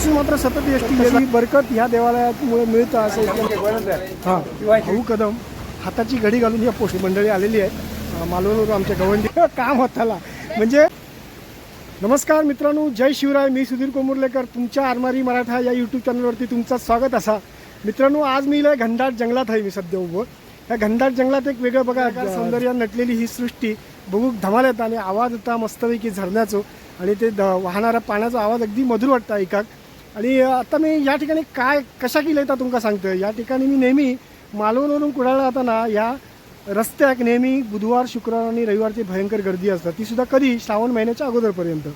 इथून मात्र सतत एस टी बरकत ह्या देवालयामुळे मिळतं असं हां. भाऊ कदम हाताची घडी घालून या पोस्ट मंडळी आलेली आहे अं, मालवणवरून आमच्या गवंडी काम होताला म्हणजे नमस्कार मित्रांनो जय शिवराय मी सुधीर कोमुर्लेकर तुमच्या आरमारी मराठा या यूट्यूब चॅनलवरती तुमचं स्वागत असा. मित्रांनो आज मी इला घनदाट जंगलात आहे मी सध्या उभं. या घनदाट जंगलात एक वेगळं बघा सौंदर्य नटलेली ही सृष्टी. बघू धमाल येतं आणि आवाज येता मस्तपैकी झरण्याचो आणि ते द वाहणारा पाण्याचा आवाज अगदी मधुर वाटतं ऐकाक. आणि आता मी या ठिकाणी काय कशा केलं येतात तुमका सांगतोय? या ठिकाणी मी नेहमी मालवणवरून कुडाळला जाताना या रस्त्याक नेहमी बुधवार शुक्रवार आणि रविवारची भयंकर गर्दी असतात ती सुद्धा कधी? श्रावण महिन्याच्या अगोदरपर्यंत.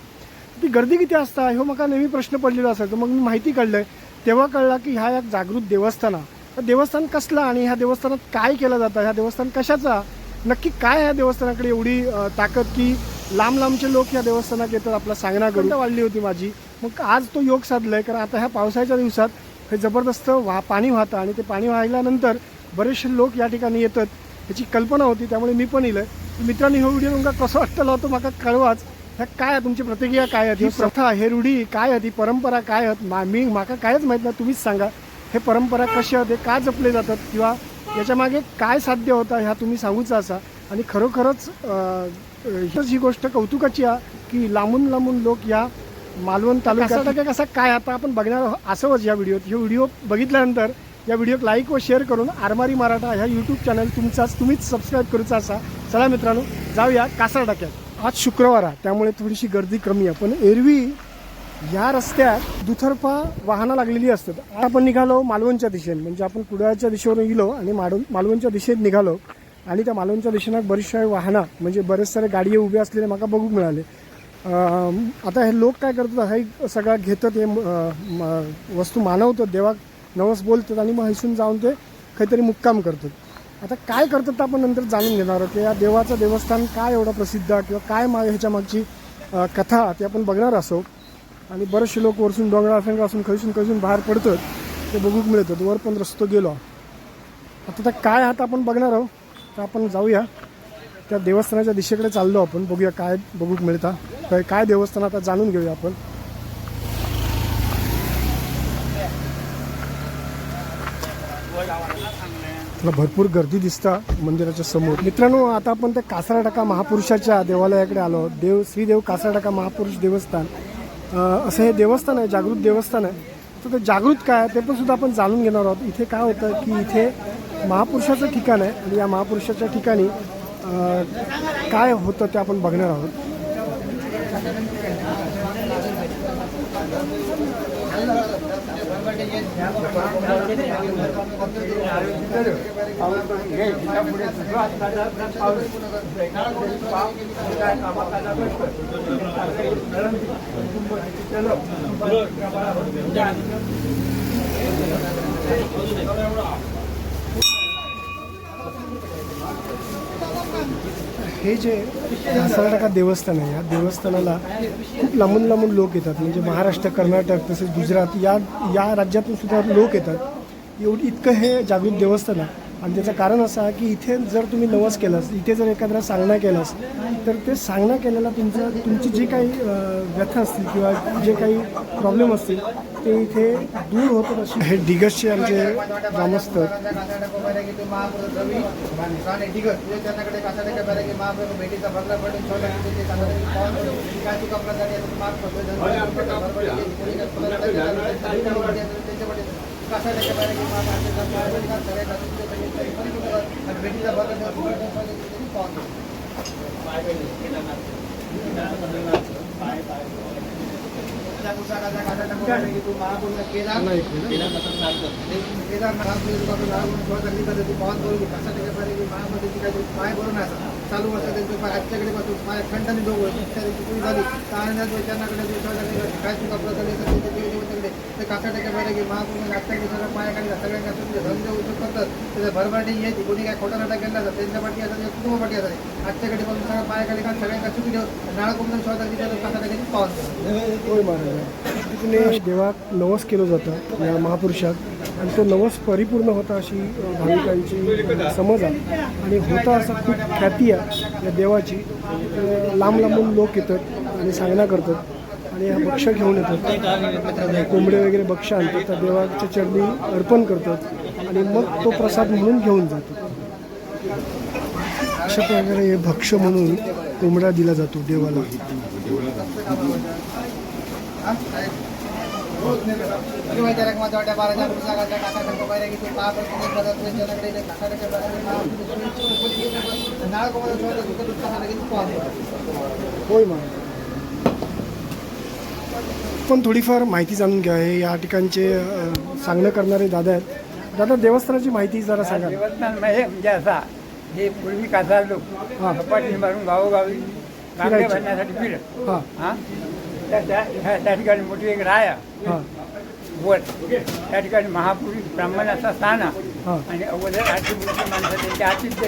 ती गर्दी किती असता? ह्यो मला नेहमी प्रश्न पडलेला असायचा मग मी माहिती कळलंय तेव्हा कळला की ह्या एक जागृत देवस्थान आहे. देवस्थान कसला आणि ह्या देवस्थानात काय केलं जातं? ह्या देवस्थान कशाचा नक्की काय ह्या देवस्थानाकडे एवढी ताकद की लांब लांबचे लोक या देवस्थानात येतात आपला सांगणा करून वाढली होती माझी. मग आज तो योग साधलाय कारण आता ह्या पावसाच्या दिवसात हे जबरदस्त वा पाणी वाहतं आणि ते पाणी वाहिल्यानंतर बरेचसे लोक या ठिकाणी येतात. ह्याची कल्पना होती त्यामुळे मी पण इलंय. मित्रांनो हो व्हिडिओ तुमका कसं वाटतं होतं माका कळवाच. ह्या काय आहे तुमची प्रतिक्रिया काय आहे ही प्रथा हे रूढी काय आहे ती परंपरा काय आहेत? मा मी माका कायच माहीत नाही तुम्हीच सांगा. हे परंपरा कशी आहेत हे का जपले जातात? किंवा याच्या मागे काय साध्य होतं ह्या तुम्ही सांगूच असा. आणि खरोखरच ही गोष्ट कौतुकाची आहे की लांबून लांबून लोक या मालवण तालुक्यात टक्के कसा काय आता आपण बघणार आहो- असंच या व्हिडिओत हे व्हिडिओ बघितल्यानंतर या व्हिडिओक लाईक व शेअर करून आरमारी मराठा ह्या यूट्यूब चॅनल तुमचाच तुम्हीच सबस्क्राईब करूचा असा. चला मित्रांनो जाऊया कासार टाक्यात आज शुक्रवार आहे त्यामुळे थोडीशी गर्दी कमी आहे. पण एरवी या रस्त्यात दुतर्फा वाहनं लागलेली असतात. आज आपण निघालो मालवणच्या दिशेने. म्हणजे आपण कुडाळच्या दिशेवरून गेलो आणि मालवण मालवणच्या दिशेत निघालो. आणि त्या मालवणच्या दिशेनं बरीचशा वाहनं म्हणजे बरेच सारे गाडी उभे असलेले मला बघूक मिळाले. आता हे लोक काय करतात हे सगळा घेतात हे म- वस्तू मानवतात देवाक नवस बोलतात आणि मग हैसून जाऊन ते काहीतरी मुक्काम करतात. आता काय करतात आपण नंतर जाणून घेणार आहोत. या देवाचं देवस्थान काय एवढं प्रसिद्ध आहे किंवा काय मा ह्याच्या मागची कथा ते आपण बघणार असो. आणि बरेचसे लोक वरसून डोंगरा असून खैसून खैसून बाहेर पडतात ते बघूक मिळतात. वर पण रस्तो गेलो. आता तर काय आहात आपण बघणार आहोत. तर आपण जाऊया. त्या देवस्थानाच्या दिशेकडे चाललो आपण. बघूया काय बघूक मिळता. काय काय देवस्थान आता जाणून घेऊया आपण. तुला भरपूर गर्दी दिसता मंदिराच्या समोर. मित्रांनो आता आपण त्या कासारटाका महापुरुषाच्या देवालयाकडे आलो देव श्रीदेव कासारटाका महापुरुष देवस्थान. असं हे देवस्थान आहे जागृत देवस्थान आहे. तर ते जागृत काय ते पण सुद्धा आपण जाणून घेणार आहोत. इथे काय होतं की इथे महापुरुषाचं ठिकाण आहे आणि या महापुरुषाच्या ठिकाणी काय होतं ते आपण बघणार आहोत. हे जे घासारटाका देवस्थान आहे या देवस्थानाला खूप लांबून लांबून लोक येतात. म्हणजे महाराष्ट्र कर्नाटक तसेच गुजरात या या राज्यातून सुद्धा लोक येतात. एवढी इतकं हे जागृत देवस्थान आहे. आणि त्याचं कारण असं आहे की इथे जर तुम्ही नवस केलास इथे जर एखादा सांगणा केलास तर ते सांगणा केलेला तुमचं तुमची जी काही व्यथा असतील किंवा जे काही प्रॉब्लेम असतील ते इथे दूर होतात अशी हे डिगसचे आमचे ग्रामस्थ. बेटीला बघत पाहतो पाय पाय चालू वर्ष त्यांचं आजच्याकडे पासून माझ्या खंडाने दोघं झाली त्यानंतर त्यांनाकडे काय चुका प्रकारचे ते काका टाका पाहिजे की महापुरुष आजच्याकडे सगळं पाया काढला सगळ्यांना तुमचे धंदे उद्योग करतात त्याचा भरभराटी यायची कोणी काय खोटा नाटक केला तर त्यांच्या पाठी असतात कुटुंब पाठी असतात आजच्याकडे पण सगळं पाया काढले का सगळ्यांना चुकी देऊ नाळ कुंभन शोधा तिथे काका टाकायची पावन होय देवाक नवस केलं जातं या महापुरुषात. आणि तो नवस परिपूर्ण होता अशी भाविकांची समज. आहे आणि होता असा खूप ख्याती आहे या देवाची. लांब लांबून लोक येतात आणि सांगणा करतात आणि हा भक्ष घेऊन येतात. कोंबडे वगैरे भक्ष आणतात त्या देवाच्या चरणी अर्पण करतात आणि मग तो प्रसाद म्हणून घेऊन जातो अशा प्रकारे हे भक्ष म्हणून कोंबडा दिला जातो देवाला. होय मग पण थोडीफार माहिती जाणून घ्या हे. या ठिकाणचे सांगणं करणारे दादा आहेत. दादा देवस्थानाची माहिती जरा सांगा. देवस्थान म्हणजे म्हणजे असा हे पूर्वी कासार लोक हा. मारून गावोगावी. भरण्यासाठी फिरत. हां. हा? त्या- त्या त्या- त्या ठिकाणी मोठी एक राय आहे, हां. वर. त्या ठिकाणी महापुरुष ब्राह्मणाचा स्थान आहे. हां. आणि अगोदर आठशेपुरची माणसं त्यांच्या आतीच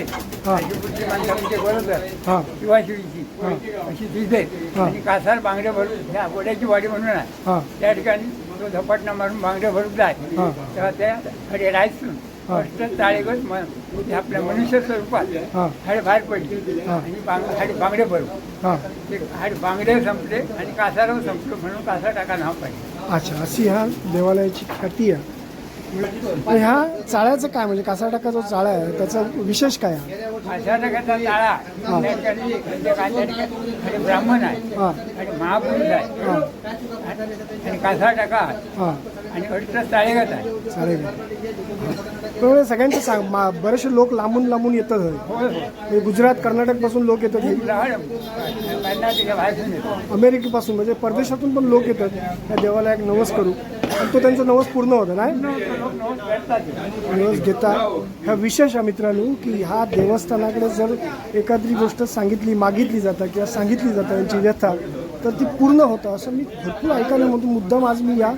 हा. आठशेपुरची माणसं म्हणजे बरोबर हां. शिवाशिवीची. अशी दिसते हा. आणि कासार बांगडे भरून ह्या गोड्याची वाडी म्हणून आहे. हां. त्या ठिकाणी तो झपाटणा मारून बांगडे भरून जाय. हा. तेव्हा त्या राहायचून अष्ट चाळेगत म- हे आपल्या मनुष्य स्वरूपात हाडे बाहेर पडली. आणि हाडे बांगडे भरू ते हाडे बांगडे संपले आणि कासारावर संपलो म्हणून कासा टाका नाव पडले अच्छा अशी ह्या देवालयाची ख्याती आहे. ह्या चाळ्याचं काय? म्हणजे कासाटाका जो चाळा आहे त्याचा विशेष काय आहे? कासा ताळा म्हणजे ठिकाणी हाडे ब्राह्मण आहे. हां. आणि महापुरुष आहे. हां. आणि कासा टाका. हां. आणि चाळेगत आहे. चालेल सगळ्यांचं सांग मा- बरेचसे लोक लांबून लांबून येतात हे. होय म्हणजे गुजरात कर्नाटकपासून लोक येतात हे. बाहेरून येतो अमेरिकेपासून म्हणजे परदेशातून पण लोक येतात. त्या देवालयात नवस करू. तो त्यांचा नवस पूर्ण होता नाही नवस घेता. ह्या विशेष आहे मित्रांनो की ह्या देवस्थानाकडे जर एखादी गोष्ट सांगितली मागितली जातं किंवा सांगितली जातं यांची व्यथा तर ती पूर्ण होतं. असं मी भरपूर ऐकायला म्हणतो. मुद्दाम आज मी या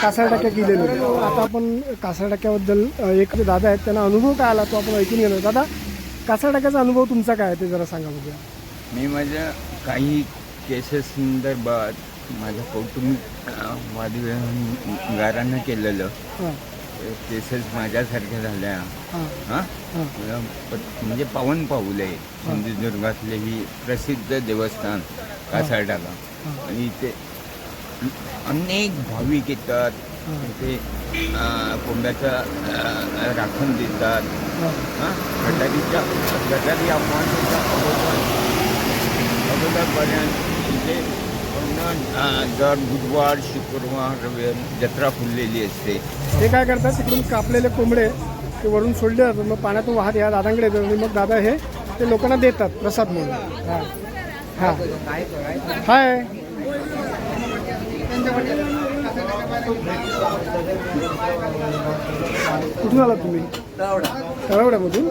कासारटाक्या गेलेलो टाक्या आता आपण कासारटाक्याबद्दल एक दादा आहेत त्यांना अनुभव काय आला तो आपण ऐकून गेलो दादा कासारटाक्याचा अनुभव तुमचा काय आहे ते जरा सांगा बघूया. मी माझ्या काही केसेस संदर्भात माझ्या कौटुंबिक वादविवादांना केलेलं. केसेस माझ्यासारख्या झाल्या. हां. म्हणजे पावन पाऊल. सिंधुदुर्गातले ही प्रसिद्ध देवस्थान कासारडाला. आणि इथे अनेक भाविक येतात. इथे अ, कोंब्याचा राखण देतात. गटारीच्या गटारी अगोदर अगोदरपर्यंत दर बुधवार शुक्रवार रविवार जत्रा फुललेली असते. हे काय करतात तिकडून कापलेले कोंबडे ते वरून सोडले जातात. मग पाण्यातून वाहत या दादांकडे येतात. आणि मग दादा हे ते लोकांना देतात प्रसाद म्हणून. हां. हां. हाय. कुठून आलात तुम्ही? तळवड्यामधून?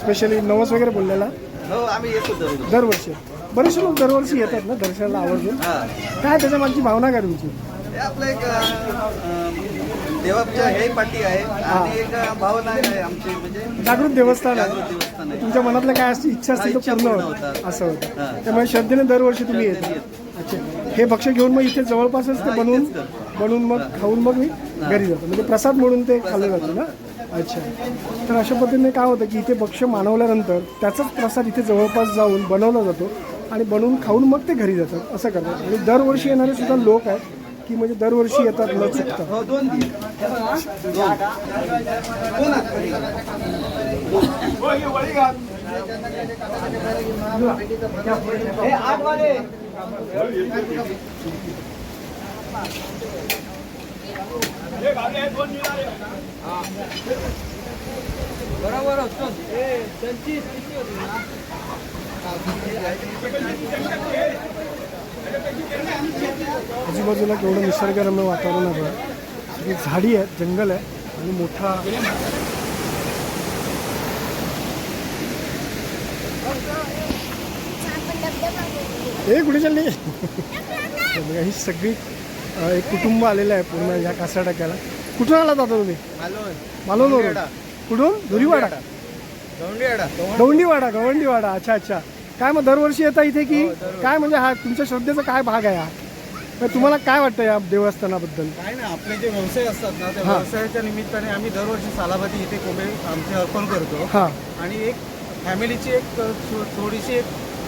स्पेशली नवस वगैरे बोललेला? हो दरवर्षी. बरेचसे लोक दरवर्षी येतात ना दर्शनाला आवर्जून. काय त्याच्या मागची भावना काय तुमची? हे आपलं एक अं, देवाच्या हे पाठी आहे आणि एक भावना आहे आमची म्हणजे जागृत देवस्थान आहे. जागृत देवस्थान आहे. तुमच्या मनातलं काय असते? इच्छा असते तर इच्छा पूर्ण पूर्ण होतं. असं होतं. हां. त्यामुळे श्रद्धेने दरवर्षी तुम्ही येता. अच्छा. हे भक्ष घेऊन मग इथे जवळपासच ते हां, बनवून इथेच करतो. बनवून मग खाऊन मग मी घरी जातो. म्हणजे प्रसाद म्हणून ते खाल्लं जातं ना? अच्छा. तर अशा पद्धतीने काय होतं की इथे भक्ष मानवल्यानंतर त्याचाच प्रसाद इथे जवळपास जाऊन बनवला जातो. आणि बनवून खाऊन मग ते घरी जातात. असं करतात. आणि दरवर्षी येणारे सुद्धा लोक आहेत की म्हणजे दरवर्षी येतात न चुकता. बरोबर आजूबाजूला केवढं निसर्गरम्य वातावरण आहे बघा. सगळी झाडी आहेत जंगल आहे आणि मोठा हे कुठे चालली? हे बघा ही सगळी एक कुटुंब आलेलं आहे पूर्ण ह्या कासा टाक्याला कुठून आला जाता तुम्ही? मालवणवरून. कुठून? धुरीवाडा गवंडीवाडा गवंडीवाडा. अच्छा अच्छा. काय मग दरवर्षी येता इथे की? काय म्हणजे हा तुमच्या श्रद्धेचा काय भाग आहे हा? तुम्हाला काय वाटतं या देवस्थानाबद्दल? काय ना आपले जे व्यवसाय असतात ना त्या हा. व्यवसायाच्या निमित्ताने आम्ही दरवर्षी सालाबादी इथे कोंबे आमचे अर्पण करतो. हां. आणि एक फॅमिलीची एक थो- थोडीशी एक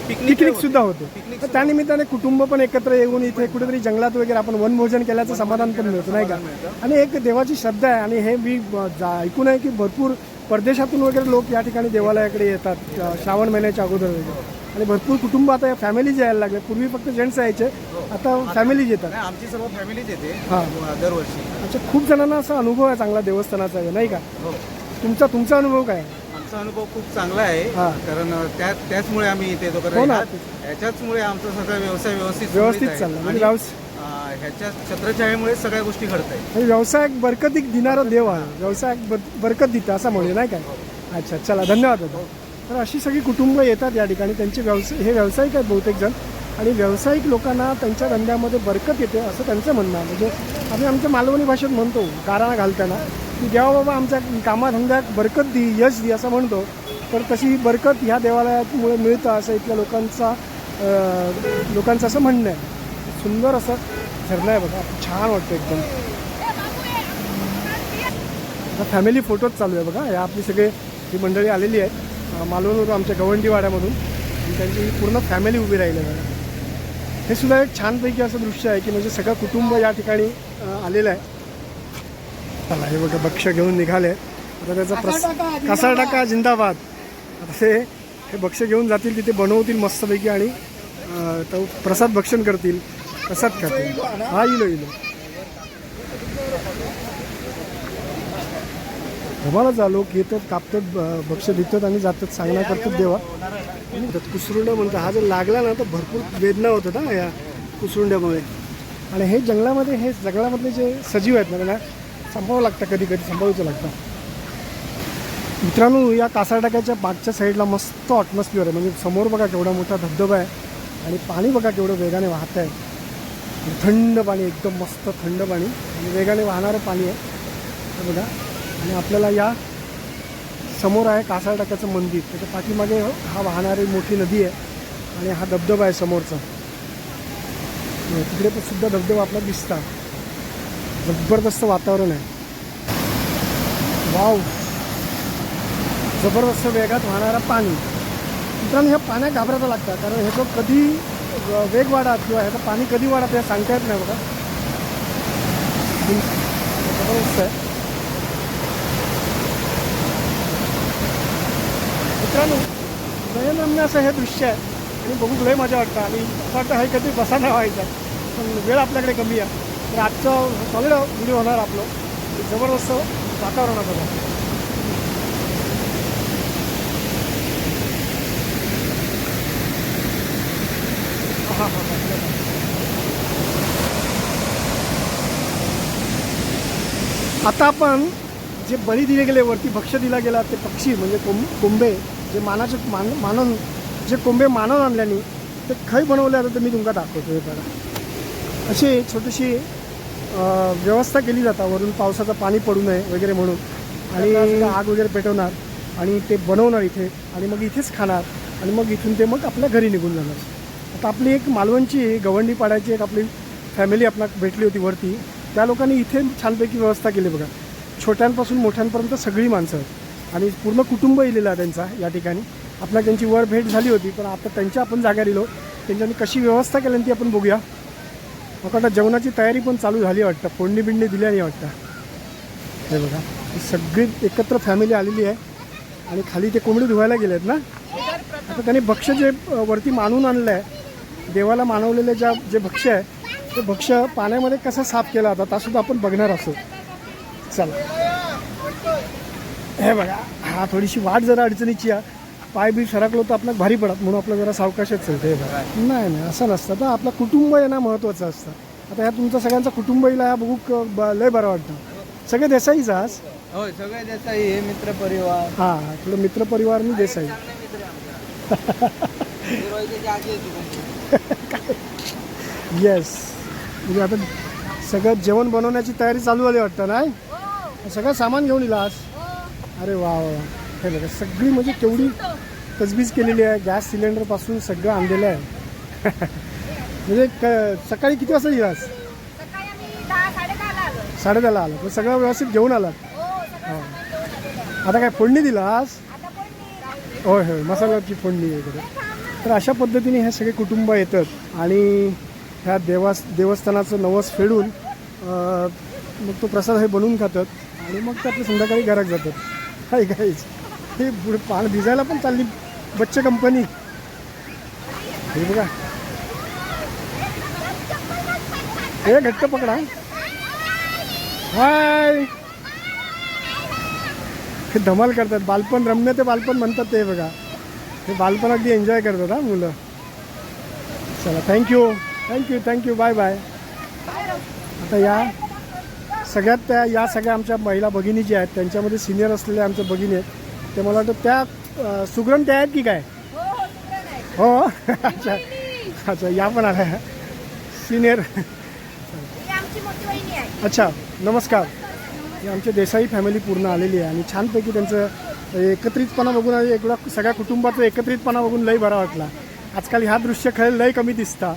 पिकनिक सुद्धा होते. तर त्यानिमित्ताने कुटुंब पण एकत्र येऊन इथे कुठेतरी जंगलात वगैरे आपण वनभोजन केल्याचं समाधान पण मिळतं नाही का? आणि एक देवाची श्रद्धा आहे आणि हे मी जा- ऐकून आहे की भरपूर परदेशातून वगैरे लोक या ठिकाणी देवालयाकडे येतात अ, श्रावण महिन्याच्या अगोदर वगैरे. आणि भरपूर कुटुंब आता फॅमिलीज यायला लागले. पूर्वी फक्त जेंट्स यायचे आता फॅमिलीज येतात. आमची सर्व फॅमिलीच येते हां. दरवर्षी. अच्छा खूप जणांना असा अनुभव आहे चांगला देवस्थानाचा आहे, नाही का? हो. तुमचा तुमचा अनुभव काय? आहे? आमचा अनुभव खूप चांगला आहे हां. कारण त्या त्याचमुळे आम्ही इथे येतो हो कारण ना. ह्या- ह्याच्याचमुळे आमचा सगळा व्यवसाय व्यवस्थित सुरळीत व्यवस्थित आहे. चालला. म्हणजे आणि, व्यवस अं, ह्याच्या छत्रछायेमुळे सगळ्या गोष्टी घडत आहेत म्हणजे व्यवसाय बरकतीक देणारा देव आहे. व्यवसाय बर- बरकत देतं असं म्हणूया नाही काय अच्छा चला धन्यवाद दादा. तर अशी सगळी कुटुंब येतात या ठिकाणी. त्यांचे व्यवसाय हे व्यावसायिक आहेत बहुतेक जण. आणि व्यावसायिक लोकांना त्यांच्या धंद्यामध्ये बरकत येते असं त्यांचं म्हणणं आहे. म्हणजे आम्ही आमच्या मालवणी भाषेत म्हणतो गाराणा घालताना की जेव्हा बाबा आमच्या कामाधंद्यात बरकत दी यश दी असं म्हणतो. तर तशी बरकत ह्या देवालयामुळे मिळतं असं इथल्या लोकांचा लोकांचं असं म्हणणं आहे. सुंदर असं झरणं आहे बघा. छान वाटतं एकदम. फॅमिली फोटोच चालू आहे बघा. या आपली सगळे ही मंडळी आलेली आहे अं, मालवणवरून आमच्या गवंडीवाड्यामधून. आणि त्यांची पूर्ण फॅमिली उभी राहिली आहे. बघा हे सुद्धा एक छानपैकी असं दृश्य आहे की म्हणजे सगळं कुटुंब या ठिकाणी आलेलं आहे. चला हे बघा भक्ष घेऊन निघाले. आता त्याचा प्रस कसा टाका जिंदाबाद. आता ते हे भक्ष घेऊन जातील तिथे बनवतील मस्तपैकी आणि तो प्रसाद भक्षण करतील. प्रसाद खातील. हा इलो इलो. आम्हाला लोक येतात कापतात ब- भक्ष देतात आणि जातात सांगणं करतात देवा. कुसरुंड्या कुसरुंड म्हणतात हा जर लागला ना तर भरपूर वेदना होतात ना या कुसरुंड्यामुळे. आणि हे जंगलामध्ये हे जंगलामधले जे सजीव आहेत ना त्यांना संपवावं लागतं कधी कधी संपवायचं लागतं मित्रांनो या कासारटाक्याच्या मागच्या साईडला मस्त ॲटमॉस्फिअर आहे. म्हणजे समोर बघा केवढा मोठा धबधबा आहे. आणि पाणी बघा केवढं वेगाने वाहत आहे. थंड पाणी एकदम मस्त थंड पाणी. आणि वेगाने वाहणारं पाणी आहे. बघा. आणि आपल्याला या समोर आहे कासारटाक्याचं मंदिर. त्याच्या पाठीमागे हा वाहणारी मोठी नदी आहे आणि हा धबधबा आहे समोरचा. तिकडे पण सुद्धा धबधबा आपला दिसता. जबरदस्त वातावरण आहे. वाव! जबरदस्त वेगात वाहणारा पाणी. मित्रांनो ह्या पाण्यात घाबरायला लागतं कारण ह्याचं कधी वेग वाढत किंवा ह्याचं पाणी कधी वाढत हे सांगता येत नाही बघा. जबरदस्त आहे. मित्रांनो नयनरम्य असं हे दृश्य आहे. आणि बघून लय मजा वाटतं. आणि असं वाटतं हे कधी बसा नाही व्हायचा. पण वेळ आपल्याकडे कमी आहे. तर आजचं सॉलिड व्हिडिओ होणार आपलं. जबरदस्त वातावरणात बघा. हां हां आता आपण जे बळी दिले गेले वरती भक्ष दिला गेला ते पक्षी म्हणजे कोंब कोंबे जे मानाचे मान मानून जे कोंबे मानून आणल्याने ते खै बनवले आता ते मी तुमका दाखवतो हे बघा. अशी छोटीशी व्यवस्था केली जाता. वरून पावसाचं पाणी पडू नये वगैरे म्हणून. आणि आग वगैरे पेटवणार आणि ते बनवणार इथे. आणि मग इथेच खाणार. आणि मग इथून ते मग आपल्या घरी निघून जाणार. आता आपली एक मालवणची गवंडी पाडायची एक आपली फॅमिली आपला भेटली होती वरती. त्या लोकांनी इथे छानपैकी व्यवस्था केली बघा. छोट्यांपासून मोठ्यांपर्यंत सगळी माणसं आहेत. आणि पूर्ण कुटुंब येलेलं त्यांचा या ठिकाणी. आपल्या त्यांची वर भेट झाली होती पण आता त्यांच्या आपण जागा दिलो. त्यांच्यानी कशी व्यवस्था केली ती आपण बघूया. मग आता जेवणाची तयारी पण चालू झाली वाटतं. फोडणी बिंडणी नाही वाटतं. हे बघा सगळी एकत्र फॅमिली आलेली आहे. आणि खाली ते कोंबडी धुवायला गेले आहेत ना? आता त्यांनी भक्ष्य जे वरती मानून आणलं आहे देवाला मानवलेले ज्या जे भक्ष्य आहे ते भक्ष्य पाण्यामध्ये कसा साफ केला जातात सुद्धा आपण बघणार असो. चला. हे बघा हा थोडीशी वाट जरा अडचणीची आहे. पाय बी सरकलो तर आपल्याला भारी पडत म्हणून आपलं जरा सावकाशच चालतं हे बघा. नाही नाही असं नसतं. तर आपलं कुटुंब आहे ना महत्त्वाचं असतं. आता ह्या तुमचं सगळ्यांचा कुटुंब येईल हा बघू ब- लय बरं वाटतं. सगळे देसाईच आज? होय सगळे देसाई हे मित्र परिवार हां आपलं मित्रपरिवार मी देसाई. येस म्हणजे आता सगळं जेवण बनवण्याची तयारी चालू झाली वाटतं नाही? सगळं सामान घेऊन येईल आज? अरे वा वा. हे बघा सगळी म्हणजे केवढी तजबीज केलेली आहे. गॅस सिलेंडरपासून सगळं आणलेलं आहे. म्हणजे क सकाळी किती वाजता दहा साडेदहाला आलो. पण सगळं व्यवस्थित घेऊन आलात? हो आलो. आता काय फोडणी दिला आज? आता कोण नाही. होय होय मसाल्याची फोडणी वगैरे. तर अशा पद्धतीने हे सगळे कुटुंब येतात आणि ह्या देवास देवस्थानाचं नवस फेडून मग तो प्रसाद हे बनवून खातात आणि मग ते आपल्या संध्याकाळी घरात जातात. काय काहीच हे पुढे पाण भिजायला पण चालली बच्चे कंपनी. हे बघा. हे घट्ट पकडा. हाय. हे धमाल करतात. बालपण रम्य ते बालपण म्हणतात ते बघा. हे बालपण अगदी एन्जॉय करतात हा मुलं. चला thank you thank you thank you bye bye आता या. सगळ्यात त्या या सगळ्या आमच्या महिला भगिनी ज्या आहेत त्यांच्यामध्ये सिनियर असलेल्या आमच्या भगिनी आहेत ते मला वाटतं त्या सुगरण त्या आहेत की काय? हो हो हो? अच्छा. अच्छा या पण आल्या. सिनियर अच्छा नमस्कार. हे आमचे देसाई फॅमिली पूर्ण आलेली आहे आणि छानपैकी त्यांचं एकत्रितपणा बघून आणि एवढा सगळ्या कुटुंबाचा एकत्रितपणा बघून लई बरा वाटला. आजकाल ह्या दृश्य खेळ लई कमी दिसतात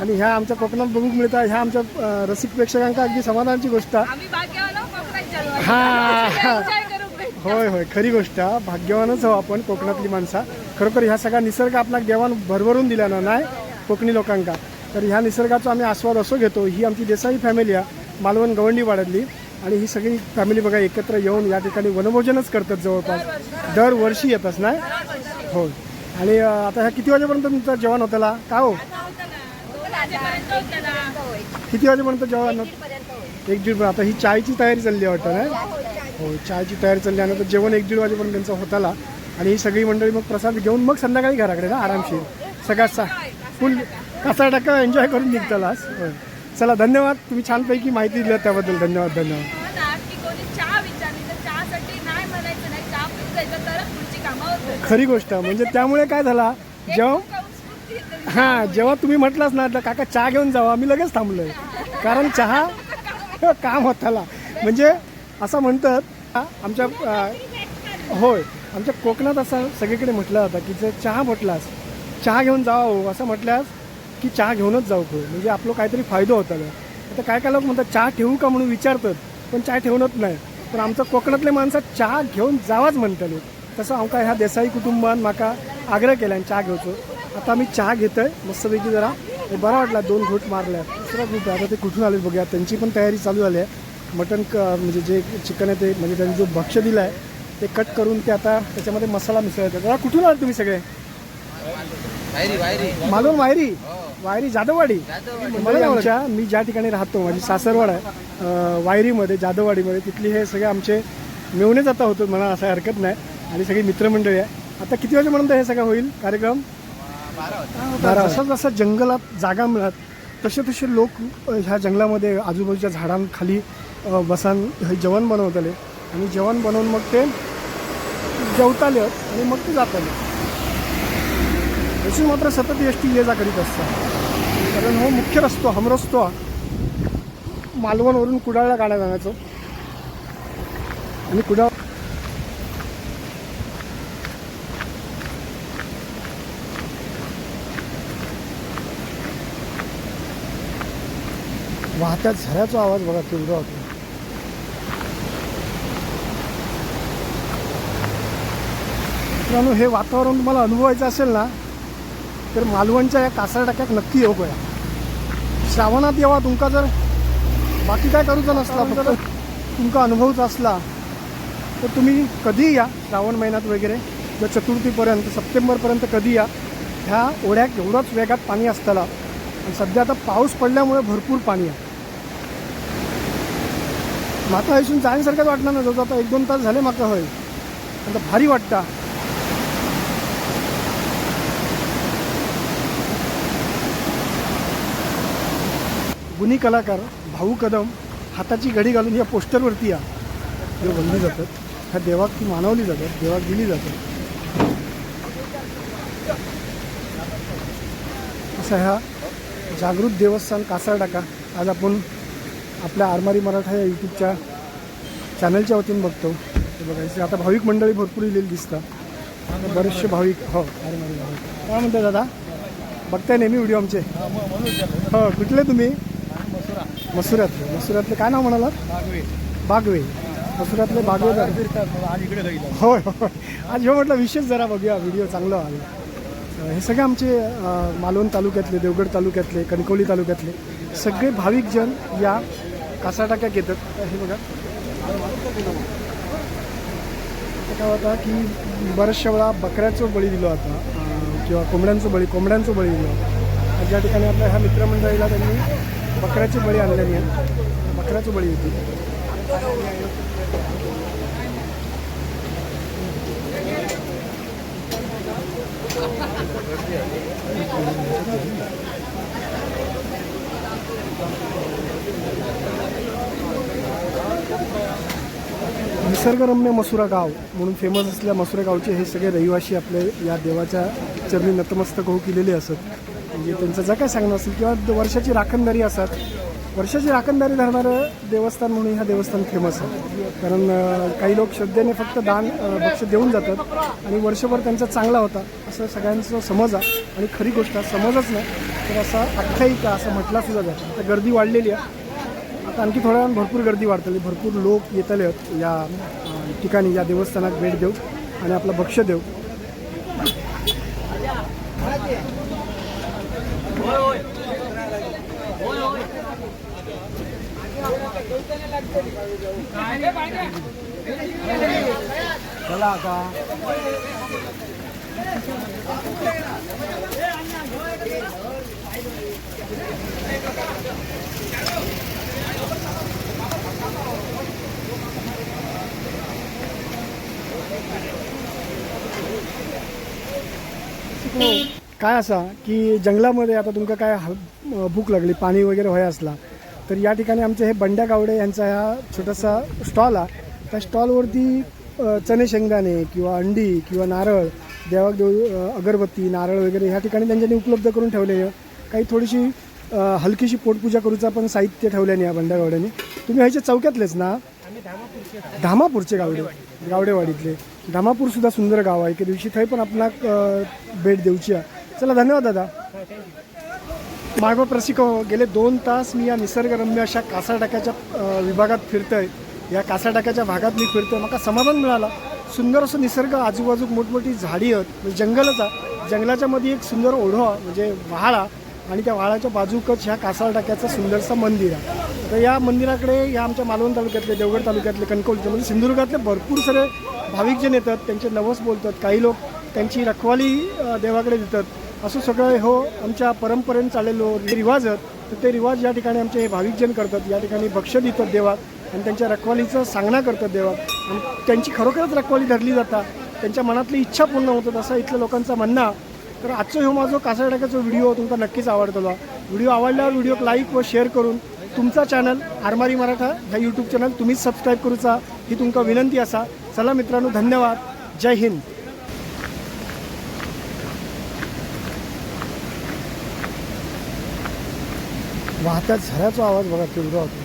आणि ह्या आमच्या कोकणात बघूक मिळतात ह्या आमच्या रसिक प्रेक्षकांका अगदी समाधानाची गोष्ट. हा. होय होय. खरी गोष्ट. भाग्यवानच आहो आपण कोकणातली माणसा. खरोखर ह्या सगळा निसर्ग आपला देवान भरभरून दिला ना नाही? कोकणी लोकांका. तर ह्या निसर्गाचा आम्ही आस्वाद असो घेतो. ही आमची देसाई फॅमिली आहे. मालवण गवंडी वाड्यातली. आणि ही सगळी फॅमिली बघा एकत्र येऊन या ठिकाणी वनभोजनच करतात जवळपास. दरवर्षी येतच नाही? हो आणि आता ह्या किती वाजेपर्यंत तुमचं जेवण होतं का हो. किती वाजेपर्यंत जेवण. एक दीड आता ही चायची तयारी चालली आहे वाटतं ना हो चहाची तयारी चालली आणि आता जेवण एक दीड वाजेपर्यंत त्यांचा होताला. आणि ही सगळी मंडळी मग प्रसाद घेऊन मग संध्याकाळी घराकडे ना आरामशीर. सगळ्यात सा फुल कसा टक्का एन्जॉय करून निघतालास होय चला धन्यवाद. तुम्ही छानपैकी माहिती दिली त्याबद्दल धन्यवाद धन्यवाद. होतात. खरी गोष्ट. म्हणजे त्यामुळे काय झाला? जेव्हा. हां जेव्हा तुम्ही म्हटलास ना तर काका चहा घेऊन जावा आम्ही लगेच थांबलोय. कारण चहा काम होताला. म्हणजे असं म्हणतात आमच्या होय आमच्या कोकणात असं सगळीकडे म्हटलं जातं की जर चहा म्हटलास चहा घेऊन जावा हो असं म्हटल्यास की चहा घेऊनच जाऊ खो म्हणजे आपलं काहीतरी फायदा होता आता काय काय लोक म्हणतात चहा ठेवू का? म्हणून विचारतात पण चहा ठेवणच नाही. पण आमचं कोकणातले माणसं चहा घेऊन जावाच म्हणतले तसं आमका ह्या देसाई कुटुंबान म्हाका आग्रह केला चहा घेवचो आता आम्ही चहा घेतोय. मस्तपैकी जरा. हे बरा वाटला दोन घोट मारल्या. दुसरा ग्रुप आहे आता ते कुठून आले बघूया. त्यांची पण तयारी चालू झाली आहे. मटन क म्हणजे जे चिकन आहे ते म्हणजे त्यांनी जो भक्ष्य दिला आहे ते कट करून ते आता त्याच्यामध्ये मसाला मिसळतात जरा कुठून आले तुम्ही सगळे? मालवण वायरी? वायरी जाधववाडी? मला आमच्या मी ज्या ठिकाणी राहतो माझी सासरवाड आहे वायरीमध्ये जाधववाडीमध्ये तिथली हे सगळे आमचे मिळवणेच आता होतो मला असं हरकत नाही. आणि सगळी मित्रमंडळी आहे. आता किती वाजेपर्यंत हे सगळं होईल कार्यक्रम? जसं जसं जंगलात जागा मिळत तसे तसे लोक ह्या जंगलामध्ये आजूबाजूच्या झाडांखाली बसान हे जेवण बनवताले. आणि जेवण बनवून मग ते जेवताले आणि मग ते जाताले. अशी मात्र सतत एस टी ये जा करीत असतात. कारण हो मुख्य रस्तो हम रस्तो. मालवणवरून कुडाळला गाड्या जाण्याचं. आणि कुडाळ वाहत्या झऱ्याचा आवाज बघा केवढा होतो. मित्रांनो हे वातावरण तुम्हाला अनुभवायचं असेल ना तर मालवणच्या या कासार टाक्यात नक्की येऊ गया श्रावणात येवा तुमका जर बाकी काय करूचा नसला फक्त तुमका अनुभवचा असला तर तुम्ही कधीही या श्रावण महिन्यात वगैरे? जर चतुर्थीपर्यंत सप्टेंबरपर्यंत कधी या? ह्या ओढ्यात एवढंच वेगात पाणी असताना. आणि सध्या आता पाऊस पडल्यामुळे भरपूर पाणी आहे. माता इथून जाण्यासारखंच वाटणार ना जवळ आता एक दोन तास झाले माका होय आता भारी वाटता. गुणी कलाकार भाऊ कदम हाताची घडी घालून या पोस्टरवरती या. जे बनली जातात ह्या देवाक ती मानवली जातात देवाक दिली जातात. असं ह्या जागृत देवस्थान कासार टाका आज आपण आपल्या आरमारी मराठा या यूट्यूबच्या चॅनलच्या वतीनं बघतो. ते आता भाविक मंडळी भरपूर इलेली दिसतात. बरेचसे भाविक हो आरमारी भाविक. काय म्हणताय दादा? बघताय नेहमी व्हिडिओ आमचे? हो कुठले तुम्ही? मसुरातले मसुरातले काय नाव म्हणालात? बागवे. मसुरातले बागवे होय होय. आज ह्यो म्हटलं विशेष जरा बघूया व्हिडिओ चांगला आला हे सगळे आमचे मालवण तालुक्यातले देवगड तालुक्यातले कणकवली तालुक्यातले सगळे भाविक जन टाक्या घेतात? हे बघा. काय होता की बऱ्याचशा वेळा बकऱ्याचं बळी दिलं आता किंवा कोंबड्यांचं बळी कोंबड्यांचं बळी दिलं. ज्या ठिकाणी आपल्या ह्या मित्रमंडळीला त्यांनी बकऱ्याची बळी आणलेली आहे. बकऱ्याची बळी होती. निसर्गरम्य मसुरा गाव म्हणून फेमस असल्या मसुरा गावचे हे सगळे रहिवासी आपले या देवाच्या चरणी नतमस्तक होऊ केलेले असत. म्हणजे त्यांचं जर काय सांगणं असेल किंवा वर्षाची राखणदारी असतात वर्षाची राखणदारी धरणारं देवस्थान म्हणून ह्या देवस्थान फेमस आहे. कारण काही लोक श्रद्धेने फक्त दान भक्ष देऊन जातात आणि वर्षभर त्यांचा चांगला होता असं सगळ्यांचं समज आहे. आणि खरी गोष्ट समजच नाही तर असा आख्यायिका असं म्हटला सुद्धा जातं. आता गर्दी वाढलेली आहे. आणखी थोड्या वेळान भरपूर गर्दी वाढतली. भरपूर लोक येतले या ठिकाणी या देवस्थानात भेट देऊ आणि आपलं भक्ष देऊ चला आता. हो. काय असा की जंगलामध्ये आता तुमका काय भूक लागली पाणी वगैरे व्हाय असला तर या ठिकाणी आमचे हे बंड्या गावडे यांचा हा छोटासा स्टॉल आहे त्या स्टॉलवरती चणे शेंगदाणे किंवा अंडी किंवा नारळ देवाक देव अगरबत्ती नारळ वगैरे ह्या ठिकाणी त्यांच्यानी उपलब्ध करून ठेवलेले. काही थोडीशी हलकीशी पोटपूजा करूचा पण साहित्य ठेवल्याने या बंड्या गावड्याने तुम्ही ह्याच्या चौक्यातलेच ना? धामापूरचे गावडे. गावडेवाडीतले. धामापूरसुद्धा सुंदर गाव आहे. एके दिवशी थंय पण आपणाक भेट देऊची आहे. चला धन्यवाद दादा. मागो प्रसिक गेले दोन तास मी या निसर्गरम्य अशा कासाटाक्याच्या विभागात विभागात फिरतोय. या कासाटाक्याच्या भागात मी फिरतोय. मला समाधान मिळाला. सुंदर असं निसर्ग आजूबाजूक मोठमोठी झाडी आहेत. म्हणजे जंगलच आहे. जंगलाच्यामध्ये एक सुंदर ओढो म्हणजे व्हाळा आणि त्या वाळाच्या बाजूकच ह्या कासाळ टाक्याचं सुंदरसं मंदिर आहे. तर या मंदिराकडे या आमच्या मालवण तालुक्यातले देवगड तालुक्यातले कणकवलीचे म्हणजे सिंधुदुर्गातले भरपूर सारे भाविक जण येतात त्यांचे नवस बोलतात काही लोक त्यांची रखवाली देवाकडे देतात. असं सगळं हो आमच्या परंपरेने चाललेलो रिवाज आहेत तर ते रिवाज या ठिकाणी आमचे हे भाविकजन करतात. या ठिकाणी भक्ष देतात देवात आणि त्यांच्या रखवालीचं सांगणं करतात देवात. आणि त्यांची खरोखरच रखवाली धरली जातात त्यांच्या मनातली इच्छा पूर्ण होतात असं इथल्या लोकांचं म्हणणं तर आजचो ह्यो माझो कासाटाक्याचो व्हिडिओ तुमचा नक्कीच आवडतो व्हिडिओ आवडल्यावर व्हिडिओक लाईक व शेअर करून तुमचा चॅनल आरमारी मराठा ह्या यूट्यूब चॅनल तुम्हीच सबस्क्राईब करूचा ही तुमका विनंती असा. चला मित्रांनो धन्यवाद. जय हिंद. वाहत्या झऱ्याचा आवाज बघा केवढा होतो